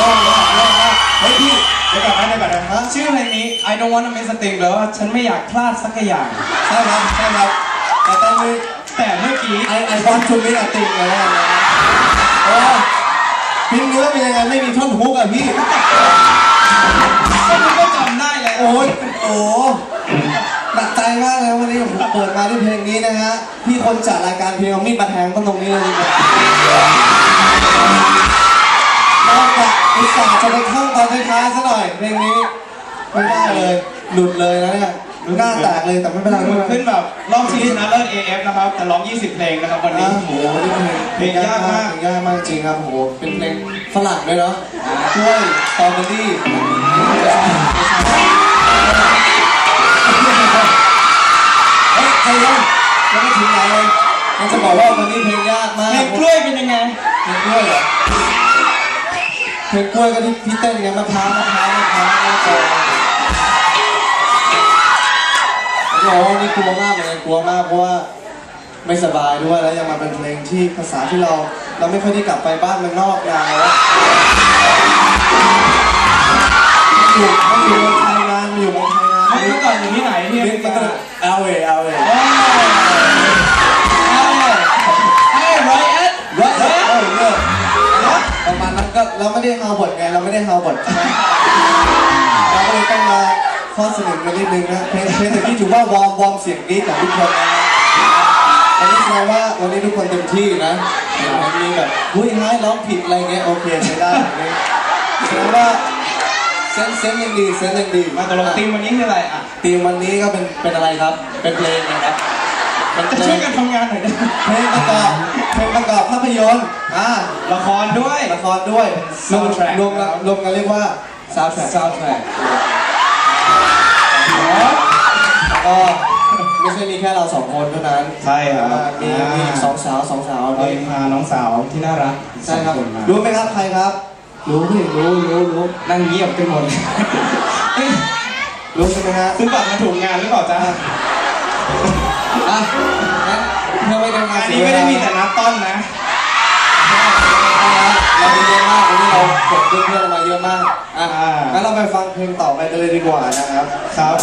โล่งมากโล่งมากเฮ้ยพี่เดี๋ยวก่อนนะเดี๋ยวก่อนนะฮะชื่อเพลงนี้ I don't want to miss a thing แปลว่าฉันไม่อยากพลาดสักอย่าง ใช่ครับใช่ครับแต่ต้องมีแต่เมื่อกี้ ไอไอคอนทูมิอาติงเลยนะโอ้พิมพ์เนื้อเป็นยังไงไม่มีท่อนฮุกอะพี่ ก็คุณก็จำได้แล้วโอ้ยโอ้หนักใจมากเลยวันนี้ผมเปิดมาด้วยเพลงนี้นะฮะ พี่คนจัดรายการเพลงเอามีดมาแทงต้นตรงนี้เลยดีกว่าากอุตส่าห์จะไปท่องตอนท้ายๆซะหน่อยเพลงนี้ไม่ได้เลยหลุดเลยนะเนี่ยหน้าแตกเลยแต่ไม่เป็นไรไม่เป็นไรขึ้นแบบรอบชิงชนะเลิศ AF นะครับ แต่ร้อง 20 เพลงนะครับวันนี้อะโหนี่เป็นเพลงยากมากเพลงยากมากจริงครับโหเป็นเพลงฝรั่งด้วยเนาะกล้วยสตรอเบอรี่เฮ้ยใครยังยังไม่ถึงไหนเลยยังจะบอกว่าวันนี้เพลงยากมากเพลงกล้วยเป็นยังไงเพลงกล้วยเหรอ เพลงกล้วยก็ที่พี่เต้นไงมะพร้าวมะพร้าวมะพร้าวมะพร้าวโอ้โหนี่กลัวมากเลยกลัวมากเพราะว่าไม่สบายด้วยแล้วยังมาเป็นเพลงที่ภาษาที่เราเราไม่ค่อยได้กลับไปบ้านเมืองนอกนานแล้วอยู่มาอยู่เมืองไทยนานมาอยู่เมืองไทยนาน เมื่อก่อนอยู่ที่ไหนที่อเรียกกาต้องเอลเอเอลเอเไม่ได้ฮาวบดไงเราไม่ได้ฮาวบดใช่ไหมเราก็เลยต้องมาข้อเสนอกันนิดนึงนะเพลงเพลงที่ถือว่าวอร์มวอร์มเสียงกรี๊ดของทุกคนนะอันนี้แสดงว่าวันนี้ทุกคนเต็มที่นะเห็นไหมมีแบบหุ้ยท้ายร้องผิดอะไรเงี้ยโอเคใช้ได้แบบนี้แสดงว่าเซนส์เซนส์ยังดีเซนส์ยังดีมาตกลงทีมวันนี้คืออะไรอะทีมวันนี้ก็เป็นเป็นอะไรครับ เป็นเพลงนะครับ เป็นเพจะลช่วยงกันทำงานหน่อยได้ไหมเพลงประกอบเพลงประกอบภาพยนตร์อ่าละครด้วย ละครด้วยรวม Soundtrack รวมกันรวมกันเรียกว่า soundtrack soundtrack ก็ไม่ใช่มีแค่เราสองคนเท่านั้นใช่ครับอ่ามีมีอีกสองสาวสองสาวเรานี่ยังพาน้องสาวที่น่ารักใช่ครับ สองนมารู้ไหมครับใครครับ รู้พี่รู้รู้รู้นั่งเงียบกันหมด รู้ใช่ไหมฮะซื้อบัตรมาถูกงานหรือเปล่าจ๊ะ อะงั้นเพื่อไม่เป็นการอันเสีนี้ยเวไม่ได้มีแต่นัดต้นนะ เรามีเยอะมากวันนี้เรากดเพื่อนๆมาเยอะมากอะอ่างั้ งั้นเราไปฟังเพลงต่อไปกันเลยดีกว่านะครับครับ